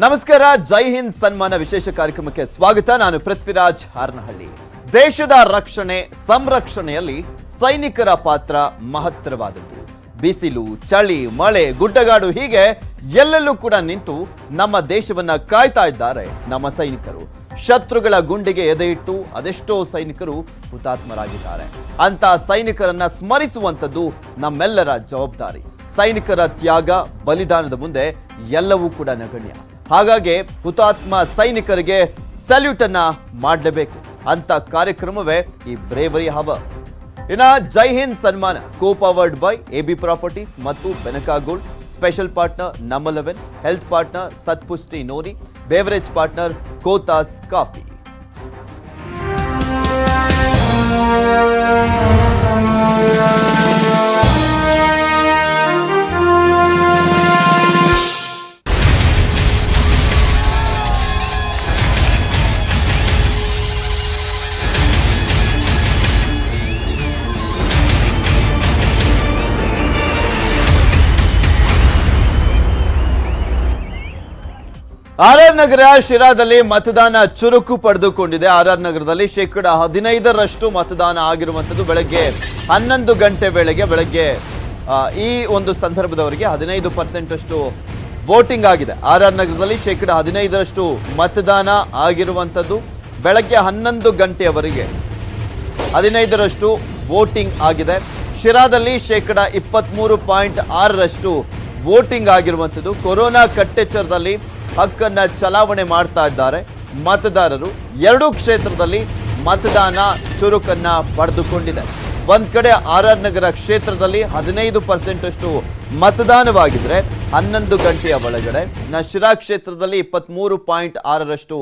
ನಮಸ್ಕಾರ, ಜೈ ಹಿಂದ್ ಸನ್ಮಾನ ವಿಶೇಷ ಕಾರ್ಯಕ್ರಮಕ್ಕೆ ಸ್ವಾಗತ. ನಾನು ಪೃಥ್ವಿರಾಜ್ ಹಾರನಹಳ್ಳಿ. ದೇಶದ ರಕ್ಷಣೆ, ಸಂರಕ್ಷಣೆಯಲ್ಲಿ ಸೈನಿಕರ ಪಾತ್ರ ಮಹತ್ತರವಾದದ್ದು. ಬಿಸಿಲು, ಚಳಿ, ಮಳೆ, ಗುಡ್ಡಗಾಡು ಹೀಗೆ ಎಲ್ಲೆಲ್ಲೂ ಕೂಡ ನಿಂತು ನಮ್ಮ ದೇಶವನ್ನ ಕಾಯ್ತಾ ಇದ್ದಾರೆ ನಮ್ಮ ಸೈನಿಕರು. ಶತ್ರುಗಳ ಗುಂಡಿಗೆ ಎದೆಯಿಟ್ಟು ಅದೆಷ್ಟೋ ಸೈನಿಕರು ಹುತಾತ್ಮರಾಗಿದ್ದಾರೆ. ಅಂತ ಸೈನಿಕರನ್ನ ಸ್ಮರಿಸುವಂಥದ್ದು ನಮ್ಮೆಲ್ಲರ ಜವಾಬ್ದಾರಿ. ಸೈನಿಕರ ತ್ಯಾಗ, ಬಲಿದಾನದ ಮುಂದೆ ಎಲ್ಲವೂ ಕೂಡ ನಗಣ್ಯ. ಹಾಗಾಗಿ ಹುತಾತ್ಮ ಸೈನಿಕರಿಗೆ ಸಲ್ಯೂಟ್ ಅನ್ನ ಮಾಡಲೇಬೇಕು ಅಂತ ಕಾರ್ಯಕ್ರಮವೇ ಈ ಬ್ರೇವರಿ ಹವ ಇನ್ನ ಜೈ ಹಿಂದ್ ಸನ್ಮಾನ. Co powered by A B properties ಮತ್ತು ಬೆನಕಾ ಗೋಲ್ಡ್ ಸ್ಪೆಷಲ್ ಪಾರ್ಟ್ನರ್ ನಮಲೆವೆನ್ eleven health partner Satpushti ನೋರಿ beverage partner Kothas coffee R R Nagar ಶಿರಾದಲ್ಲಿ ಮತದಾನ ಚುರುಕು ಪಡೆದುಕೊಂಡಿದೆ. ಆರ್ ಆರ್ ನಗರದಲ್ಲಿ ಶೇಕಡ ಹದಿನೈದರಷ್ಟು ಮತದಾನ ಆಗಿರುವಂತದ್ದು ಬೆಳಗ್ಗೆ ಹನ್ನೊಂದು ಗಂಟೆ ವೇಳೆಗೆ ಬೆಳಗ್ಗೆ ಈ ಒಂದು ಸಂದರ್ಭದವರೆಗೆ ಹದಿನೈದು ಪರ್ಸೆಂಟ್ ಅಷ್ಟು ವೋಟಿಂಗ್ ಆಗಿದೆ. ಆರ್ ಆರ್ ನಗರದಲ್ಲಿ ಶೇಕಡ ಹದಿನೈದರಷ್ಟು ಮತದಾನ ಆಗಿರುವಂತದ್ದು ಬೆಳಗ್ಗೆ ಹನ್ನೊಂದು ಗಂಟೆಯವರೆಗೆ ಹದಿನೈದರಷ್ಟು ವೋಟಿಂಗ್ ಆಗಿದೆ. ಶಿರಾದಲ್ಲಿ ಶೇಕಡ ಇಪ್ಪತ್ತ್ಮೂರು ಪಾಯಿಂಟ್ ಆರರಷ್ಟು ವೋಟಿಂಗ್ ಆಗಿರುವಂಥದ್ದು. ಕೊರೋನಾ ಕಟ್ಟೆಚ್ಚರದಲ್ಲಿ ಹಕ್ಕನ್ನ ಚಲಾವಣೆ ಮಾಡ್ತಾ ಇದ್ದಾರೆ. ಮತದಾರರು ಎರಡೂ ಕ್ಷೇತ್ರದಲ್ಲಿ ಮತದಾನ ಚುರುಕನ್ನ ಪಡೆದುಕೊಂಡಿದೆ. ಒಂದ್ ಕಡೆ ಆರ್ ಆರ್ ನಗರ ಕ್ಷೇತ್ರದಲ್ಲಿ ಹದಿನೈದು ಪರ್ಸೆಂಟ್ ಅಷ್ಟು ಮತದಾನವಾಗಿದ್ರೆ ಹನ್ನೊಂದು ಗಂಟೆಯ ಒಳಗಡೆ ನಶಿರಾ ಶಿರಾ ಕ್ಷೇತ್ರದಲ್ಲಿ ಇಪ್ಪತ್ಮೂರು ಪಾಯಿಂಟ್ ಆರರಷ್ಟು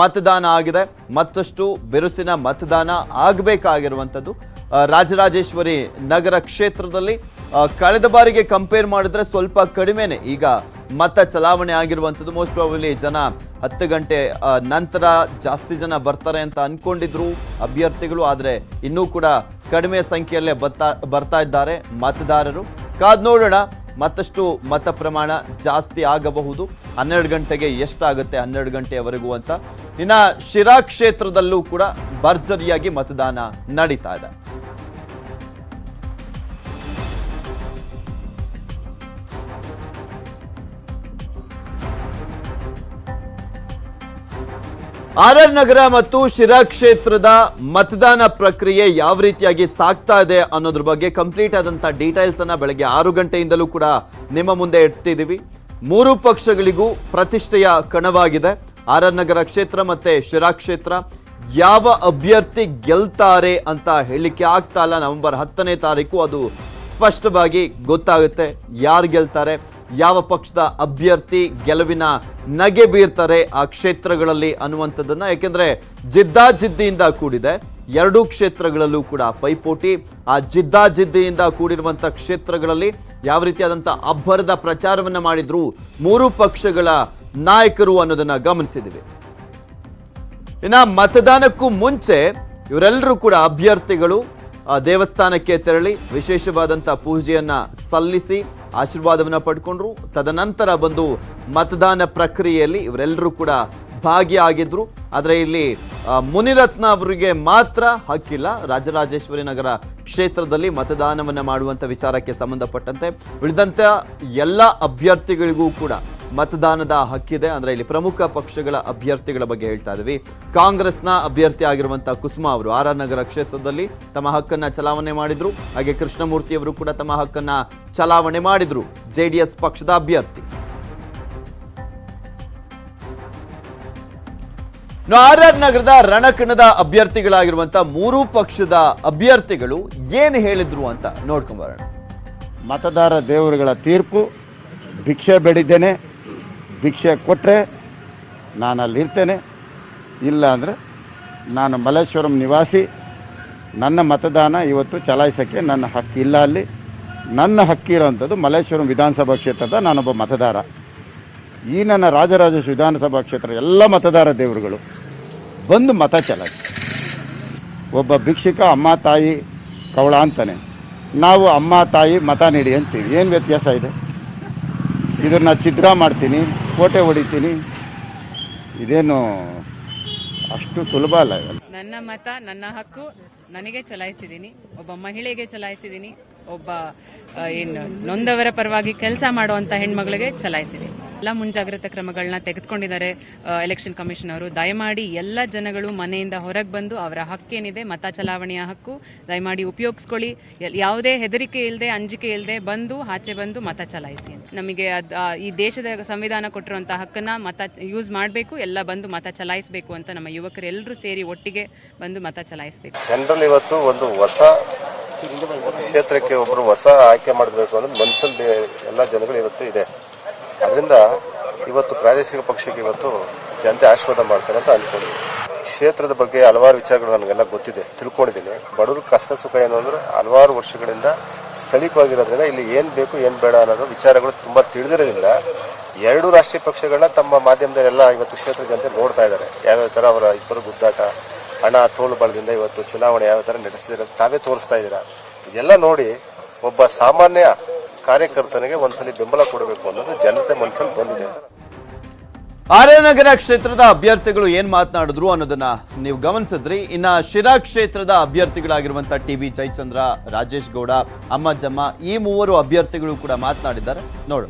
ಮತದಾನ ಆಗಿದೆ. ಮತ್ತಷ್ಟು ಬಿರುಸಿನ ಮತದಾನ ಆಗಬೇಕಾಗಿರುವಂಥದ್ದು. ರಾಜರಾಜೇಶ್ವರಿ ನಗರ ಕ್ಷೇತ್ರದಲ್ಲಿ ಕಳೆದ ಬಾರಿಗೆ ಕಂಪೇರ್ ಮಾಡಿದ್ರೆ ಸ್ವಲ್ಪ ಕಡಿಮೆನೆ. ಈಗ ಮತ ಚಲಾವಣೆ ಆಗಿರುವಂಥದ್ದು. ಮೋಸ್ಟ್ ಪ್ರಾಬಲಿ ಜನ ಹತ್ತು ಗಂಟೆ ನಂತರ ಜಾಸ್ತಿ ಜನ ಬರ್ತಾರೆ ಅಂತ ಅಂದ್ಕೊಂಡಿದ್ರು ಅಭ್ಯರ್ಥಿಗಳು. ಆದರೆ ಇನ್ನೂ ಕೂಡ ಕಡಿಮೆ ಸಂಖ್ಯೆಯಲ್ಲೇ ಬರ್ತಾ ಇದ್ದಾರೆ ಮತದಾರರು. ಕಾದ್ ನೋಡೋಣ, ಮತ್ತಷ್ಟು ಮತ ಪ್ರಮಾಣ ಜಾಸ್ತಿ ಆಗಬಹುದು. ಹನ್ನೆರಡು ಗಂಟೆಗೆ ಎಷ್ಟಾಗುತ್ತೆ ಹನ್ನೆರಡು ಗಂಟೆಯವರೆಗೂ ಅಂತ. ಇನ್ನು ಶಿರಾ ಕ್ಷೇತ್ರದಲ್ಲೂ ಕೂಡ ಭರ್ಜರಿಯಾಗಿ ಮತದಾನ ನಡೀತಾ ಇದೆ. ಆರ್ ನಗರ ಮತ್ತು ಶಿರಾ ಕ್ಷೇತ್ರದ ಮತದಾನ ಪ್ರಕ್ರಿಯೆ ಯಾವ ರೀತಿಯಾಗಿ ಸಾಗ್ತಾ ಇದೆ ಅನ್ನೋದ್ರ ಬಗ್ಗೆ ಕಂಪ್ಲೀಟ್ ಆದಂತ ಡೀಟೇಲ್ಸ್ ಅನ್ನ ಬೆಳಗ್ಗೆ ಆರು ಗಂಟೆಯಿಂದಲೂ ಕೂಡ ನಿಮ್ಮ ಮುಂದೆ ಇಟ್ಟಿದ್ದೀವಿ ಮೂರು ಪಕ್ಷಗಳಿಗೂ ಪ್ರತಿಷ್ಠೆಯ ಕಣವಾಗಿದೆ. ಆರ್ ನಗರ ಕ್ಷೇತ್ರ ಮತ್ತೆ ಶಿರಾ ಕ್ಷೇತ್ರ. ಯಾವ ಅಭ್ಯರ್ಥಿ ಗೆಲ್ತಾರೆ ಅಂತ ಹೇಳಿಕೆ ಆಗ್ತಾ ಇಲ್ಲ. ನವೆಂಬರ್ ಹತ್ತನೇ ತಾರೀಕು ಅದು ಸ್ಪಷ್ಟವಾಗಿ ಗೊತ್ತಾಗುತ್ತೆ ಯಾರು ಗೆಲ್ತಾರೆ. ಯಾವ ಪಕ್ಷದ ಅಭ್ಯರ್ಥಿ ಗೆಲುವಿನ ನಗೆ ಬೀರ್ತಾರೆ ಆ ಕ್ಷೇತ್ರಗಳಲ್ಲಿ ಅನ್ನುವಂಥದ್ದನ್ನು ಯಾಕೆಂದ್ರೆ ಜಿದ್ದಾಜಿದ್ದಿಯಿಂದ ಕೂಡಿದೆ. ಎರಡೂ ಕ್ಷೇತ್ರಗಳಲ್ಲೂ ಕೂಡ ಪೈಪೋಟಿ. ಆ ಜಿದ್ದಾಜಿದ್ದಿಯಿಂದ ಕೂಡಿರುವಂಥ ಕ್ಷೇತ್ರಗಳಲ್ಲಿ ಯಾವ ರೀತಿಯಾದಂಥ ಅಬ್ಬರದ ಪ್ರಚಾರವನ್ನ ಮಾಡಿದ್ರು ಮೂರು ಪಕ್ಷಗಳ ನಾಯಕರು ಅನ್ನೋದನ್ನ ಗಮನಿಸಿದ್ದೀವಿ. ಇನ್ನು ಮತದಾನಕ್ಕೂ ಮುಂಚೆ ಇವರೆಲ್ಲರೂ ಕೂಡ ಅಭ್ಯರ್ಥಿಗಳು ದೇವಸ್ಥಾನಕ್ಕೆ ತೆರಳಿ ವಿಶೇಷವಾದಂಥ ಪೂಜೆಯನ್ನ ಸಲ್ಲಿಸಿ ಆಶೀರ್ವಾದವನ್ನ ಪಡ್ಕೊಂಡ್ರು. ತದನಂತರ ಬಂದು ಮತದಾನ ಪ್ರಕ್ರಿಯೆಯಲ್ಲಿ ಇವರೆಲ್ಲರೂ ಕೂಡ ಭಾಗಿಯಾಗಿದ್ರು. ಆದರೆ ಇಲ್ಲಿ ಮುನಿರತ್ನ ಅವರಿಗೆ ಮಾತ್ರ ಹಕ್ಕಿಲ್ಲ. ರಾಜರಾಜೇಶ್ವರಿ ನಗರ ಕ್ಷೇತ್ರದಲ್ಲಿ ಮತದಾನವನ್ನು ಮಾಡುವಂಥ ವಿಚಾರಕ್ಕೆ ಸಂಬಂಧಪಟ್ಟಂತೆ ಉಳಿದಂಥ ಎಲ್ಲ ಅಭ್ಯರ್ಥಿಗಳಿಗೂ ಕೂಡ ಮತದಾನದ ಹಕ್ಕಿದೆ. ಅಂದ್ರೆ ಇಲ್ಲಿ ಪ್ರಮುಖ ಪಕ್ಷಗಳ ಅಭ್ಯರ್ಥಿಗಳ ಬಗ್ಗೆ ಹೇಳ್ತಾ ಇದ್ದೀವಿ ಕಾಂಗ್ರೆಸ್ನ ಅಭ್ಯರ್ಥಿ ಆಗಿರುವಂತಹ ಕುಸುಮಾ ಅವರು ಆರ್ ನಗರ ಕ್ಷೇತ್ರದಲ್ಲಿ ತಮ್ಮ ಹಕ್ಕನ್ನ ಚಲಾವಣೆ ಮಾಡಿದ್ರು. ಹಾಗೆ ಕೃಷ್ಣಮೂರ್ತಿ ಅವರು ಕೂಡ ತಮ್ಮ ಹಕ್ಕನ್ನ ಚಲಾವಣೆ ಮಾಡಿದ್ರು. ಜೆಡಿಎಸ್ ಪಕ್ಷದ ಅಭ್ಯರ್ಥಿ. ಆರ್ ಆರ್ ನಗರದ ರಣಕಣದ ಅಭ್ಯರ್ಥಿಗಳಾಗಿರುವಂತಹ ಮೂರು ಪಕ್ಷದ ಅಭ್ಯರ್ಥಿಗಳು ಏನು ಹೇಳಿದ್ರು ಅಂತ ನೋಡ್ಕೊಂಬರೋಣ ಮತದಾರ ದೇವರುಗಳ ತೀರ್ಪು, ಭಿಕ್ಷೆ ಬೇಡಿದ್ದೇನೆ. ಭಿಕ್ಷೆ ಕೊಟ್ಟರೆ ನಾನು ಅಲ್ಲಿರ್ತೇನೆ ಇಲ್ಲ ಅಂದರೆ ನಾನು ಮಲ್ಲೇಶ್ವರಂ ನಿವಾಸಿ. ನನ್ನ ಮತದಾನ ಇವತ್ತು ಚಲಾಯಿಸೋಕ್ಕೆ ನನ್ನ ಹಕ್ಕಿಲ್ಲ ಅಲ್ಲಿ. ನನ್ನ ಹಕ್ಕಿರೋಂಥದ್ದು ಮಲ್ಲೇಶ್ವರಂ ವಿಧಾನಸಭಾ ಕ್ಷೇತ್ರದ ನಾನೊಬ್ಬ ಮತದಾರ. ಈ ನನ್ನ ರಾಜರಾಜೇಶ್ ವಿಧಾನಸಭಾ ಕ್ಷೇತ್ರ ಎಲ್ಲ ಮತದಾರ ದೇವರುಗಳು ಬಂದು ಮತ ಚಲಾಯಿಸಿ. ಒಬ್ಬ ಭಿಕ್ಷುಕ ಅಮ್ಮ ತಾಯಿ ಕವಳ ಅಂತಾನೆ. ನಾವು ಅಮ್ಮ ತಾಯಿ ಮತ ನೀಡಿ ಅಂತೀವಿ. ಏನು ವ್ಯತ್ಯಾಸ ಇದೆ? ಇದನ್ನು ಛಿದ್ರ ಮಾಡ್ತೀನಿ, ಕೋಟೆ ಹೊಡಿತೀನಿ. ಇದೇನು ಅಷ್ಟು ಸುಲಭ ಅಲ್ಲ ನನ್ನ ಮತ, ನನ್ನ ಹಕ್ಕು, ನನಗೆ ಚಲಾಯಿಸಿದ್ದೀನಿ. ಒಬ್ಬ ಮಹಿಳೆಗೆ ಚಲಾಯಿಸಿದ್ದೀನಿ. ಒಬ್ಬ ಏನು, ನೊಂದವರ ಪರವಾಗಿ ಕೆಲಸ ಮಾಡುವಂತ ಹೆಣ್ಮಗಳಿಗೆ ಚಲಾಯಿಸಿದೆ. ಎಲ್ಲ ಮುಂಜಾಗ್ರತಾ ಕ್ರಮಗಳನ್ನ ತೆಗೆದುಕೊಂಡಿದ್ದಾರೆ ಎಲೆಕ್ಷನ್ ಕಮಿಷನ್ ಅವರು. ದಯಮಾಡಿ ಎಲ್ಲ ಜನಗಳು ಮನೆಯಿಂದ ಹೊರಗೆ ಬಂದು ಅವರ ಹಕ್ಕೇನಿದೆ, ಮತ ಚಲಾವಣೆಯ ಹಕ್ಕು ದಯಮಾಡಿ ಉಪಯೋಗಿಸ್ಕೊಳ್ಳಿ. ಯಾವುದೇ ಹೆದರಿಕೆ ಇಲ್ಲದೆ ಅಂಜಿಕೆ ಇಲ್ಲದೆ ಬಂದು, ಆಚೆ ಬಂದು ಮತ ಚಲಾಯಿಸಿ ನಮಗೆ ಈ ದೇಶದ ಸಂವಿಧಾನ ಕೊಟ್ಟಿರುವಂತಹ ಹಕ್ಕನ್ನ ಮತ ಯೂಸ್ ಮಾಡಬೇಕು, ಎಲ್ಲ ಬಂದು ಮತ ಚಲಾಯಿಸಬೇಕು ಅಂತ ನಮ್ಮ ಯುವಕರು ಎಲ್ಲರೂ ಸೇರಿ ಒಟ್ಟಿಗೆ ಬಂದು ಮತ ಚಲಾಯಿಸಬೇಕು. ಜನರಲ್ಲಿ ಇವತ್ತು ಒಂದು ಹೊಸ ಕ್ಷೇತ್ರಕ್ಕೆ ಒಬ್ಬರು ಹೊಸ ಆಯ್ಕೆ ಮಾಡಬೇಕು ಅನ್ನೋದು ಮನಸ್ಸಲ್ಲಿ ಎಲ್ಲ ಜನಗಳು ಇವತ್ತು ಇದೆ. ಅದರಿಂದ ಇವತ್ತು ಪ್ರಾದೇಶಿಕ ಪಕ್ಷಕ್ಕೆ ಇವತ್ತು ಜನತೆ ಆಶೀರ್ವಾದ ಮಾಡ್ತಾರೆ ಅಂತ ಅಂದ್ಕೊಂಡಿದ್ದೀನಿ ಕ್ಷೇತ್ರದ ಬಗ್ಗೆ ಹಲವಾರು ವಿಚಾರಗಳು ನನಗೆಲ್ಲ ಗೊತ್ತಿದೆ, ತಿಳ್ಕೊಂಡಿದ್ದೀನಿ. ಬಡವ್ರ ಕಷ್ಟ ಸುಖ ಏನು ಅಂದ್ರೆ ಹಲವಾರು ವರ್ಷಗಳಿಂದ ಸ್ಥಳೀಯವಾಗಿರೋದ್ರಿಂದ ಇಲ್ಲಿ ಏನು ಬೇಕು, ಏನು ಬೇಡ ಅನ್ನೋದು ವಿಚಾರಗಳು ತುಂಬ ತಿಳಿದಿರೋದ್ರಿಂದ ಎರಡು ರಾಷ್ಟ್ರೀಯ ಪಕ್ಷಗಳನ್ನ ತಮ್ಮ ಮಾಧ್ಯಮದಲ್ಲೆಲ್ಲ ಇವತ್ತು ಕ್ಷೇತ್ರ ಜನತೆ ನೋಡ್ತಾ ಇದ್ದಾರೆ. ಯಾವ್ಯಾವ ಥರ ಅವರ ಇಬ್ಬರು ಗುದ್ದಾಟ ಹಣ ತೋಳು ಬಳದಿಂದ ಇವತ್ತು ಚುನಾವಣೆ ಯಾವ ಥರ ನಡೆಸ್ತಿದ್ರೆ ತಾವೇ ತೋರಿಸ್ತಾ ಇದ್ದೀರಾ? ಇದೆಲ್ಲ ನೋಡಿ ಒಬ್ಬ ಸಾಮಾನ್ಯ ಕಾರ್ಯಕರ್ತನಿಗೆ ಒಂದ್ಸಲಿ ಬೆಂಬಲ ಕೊಡಬೇಕು ಅನ್ನೋದು ಜನತೆ ಮನಸ್ಸಲ್ಲಿ ಬಂದಿದೆ. ಆರ್ಯನಗರ ಕ್ಷೇತ್ರದ ಅಭ್ಯರ್ಥಿಗಳು ಏನ್ ಮಾತನಾಡಿದ್ರು ಅನ್ನೋದನ್ನ ನೀವು ಗಮನಿಸಿದ್ರಿ. ಇನ್ನ ಶಿರಾ ಕ್ಷೇತ್ರದ ಅಭ್ಯರ್ಥಿಗಳಾಗಿರುವಂತ ಟಿ ವಿ ಜಯಚಂದ್ರ ರಾಜೇಶ್ ಗೌಡ ಅಮ್ಮಜ್ಜಮ್ಮ ಈ ಮೂವರು ಅಭ್ಯರ್ಥಿಗಳು ಕೂಡ ಮಾತನಾಡಿದ್ದಾರೆ. ನೋಡು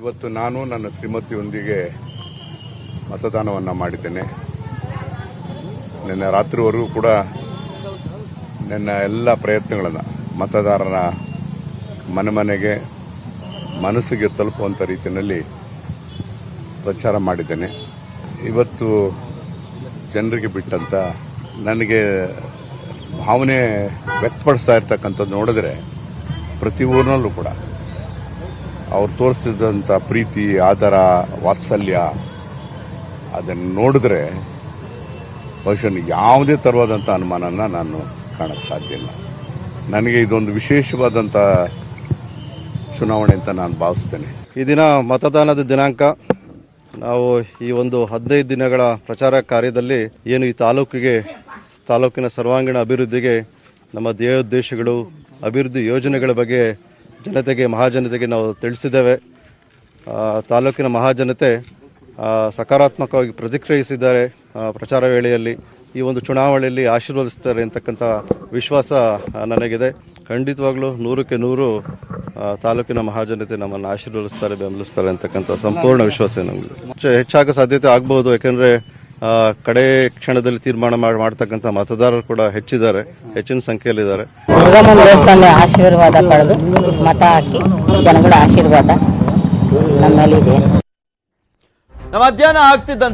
ಇವತ್ತು ನಾನು ನನ್ನ ಶ್ರೀಮತಿಯೊಂದಿಗೆ ಮತದಾನವನ್ನು ಮಾಡಿದ್ದೇನೆ. ನಿನ್ನೆ ರಾತ್ರಿವರೆಗೂ ಕೂಡ ನನ್ನ ಎಲ್ಲ ಪ್ರಯತ್ನಗಳನ್ನು ಮತದಾರರ ಮನೆ ಮನೆಗೆ, ಮನಸ್ಸಿಗೆ ತಲುಪುವಂಥ ರೀತಿಯಲ್ಲಿ ಪ್ರಚಾರ ಮಾಡಿದ್ದೇನೆ. ಇವತ್ತು ಜನರಿಗೆ ಬಿಟ್ಟಂತ ನನಗೆ ಭಾವನೆ ವ್ಯಕ್ತಪಡಿಸ್ತಾ ಇರ್ತಕ್ಕಂಥದ್ದು ನೋಡಿದ್ರೆ ಪ್ರತಿ ಊರಿನಲ್ಲೂ ಕೂಡ ಅವ್ರು ತೋರಿಸ್ತಿದ್ದಂಥ ಪ್ರೀತಿ, ಆದರ, ವಾತ್ಸಲ್ಯ ಅದನ್ನು ನೋಡಿದ್ರೆ ಬಹುಶಃ ಯಾವುದೇ ಥರವಾದಂಥ ಅನುಮಾನನ ನಾನು ಕಾಣಕ್ಕೆ ಸಾಧ್ಯ ಇಲ್ಲ. ನನಗೆ ಇದೊಂದು ವಿಶೇಷವಾದಂಥ ಚುನಾವಣೆ ಅಂತ ನಾನು ಭಾವಿಸ್ತೇನೆ. ಈ ದಿನ ಮತದಾನದ ದಿನಾಂಕ, ನಾವು ಈ ಒಂದು ಹದಿನೈದು ದಿನಗಳ ಪ್ರಚಾರ ಕಾರ್ಯದಲ್ಲಿ ಏನು ಈ ತಾಲೂಕಿಗೆ, ತಾಲೂಕಿನ ಸರ್ವಾಂಗೀಣ ಅಭಿವೃದ್ಧಿಗೆ, ನಮ್ಮ ಧ್ಯೇಯೋದ್ದೇಶಗಳು ಅಭಿವೃದ್ಧಿ ಯೋಜನೆಗಳ ಬಗ್ಗೆ ಜನತೆಗೆ, ಮಹಾಜನತೆಗೆ ನಾವು ತಿಳಿಸಿದ್ದೇವೆ. ತಾಲೂಕಿನ ಮಹಾಜನತೆ ಸಕಾರಾತ್ಮಕವಾಗಿ ಪ್ರತಿಕ್ರಿಯಿಸಿದ್ದಾರೆ ಪ್ರಚಾರ ವೇಳೆಯಲ್ಲಿ ಈ ಒಂದು ಚುನಾವಣೆಯಲ್ಲಿ ಆಶೀರ್ವದಿಸ್ತಾರೆ ಅಂತಕ್ಕಂಥ ವಿಶ್ವಾಸ ನನಗಿದೆ. ಖಂಡಿತವಾಗ್ಲೂ ನೂರಕ್ಕೆ ನೂರು ತಾಲೂಕಿನ ಮಹಾಜನತೆ ನಮ್ಮನ್ನು ಆಶೀರ್ವದಿಸ್ತಾರೆ, ಬೆಂಬಲಿಸ್ತಾರೆ ಅಂತಕ್ಕಂಥ ಸಂಪೂರ್ಣ ವಿಶ್ವಾಸ ನಮಗೆ. ಹೆಚ್ಚು- ಹೆಚ್ಚಾಗ ಸಾಧ್ಯತೆ ಆಗ್ಬೋದು, ಯಾಕೆಂದರೆ ಕಡೆ ಕ್ಷಣದಲ್ಲಿ ತೀರ್ಮಾನ ಮಾಡಿ ಮಾಡ್ತಕ್ಕಂಥ ಮತದಾರರು ಕೂಡ ಹೆಚ್ಚಿದ್ದಾರೆ, ಹೆಚ್ಚಿನ ಸಂಖ್ಯೆಯಲ್ಲಿದ್ದಾರೆ. ಇದ್ದಾರೆ ದೇವಸ್ಥಾನ ಆಶೀರ್ವಾದ ಪಡೆದು ಮತ ಹಾಕಿ ಜನಗಳ ಆಶೀರ್ವಾದ ನಮ್ಮ ಮೇಲಿದೆ ನಮ್ಮ ಮಧ್ಯಾಹ್ನ ಆಗ್ತಿದ್ದಂತೆ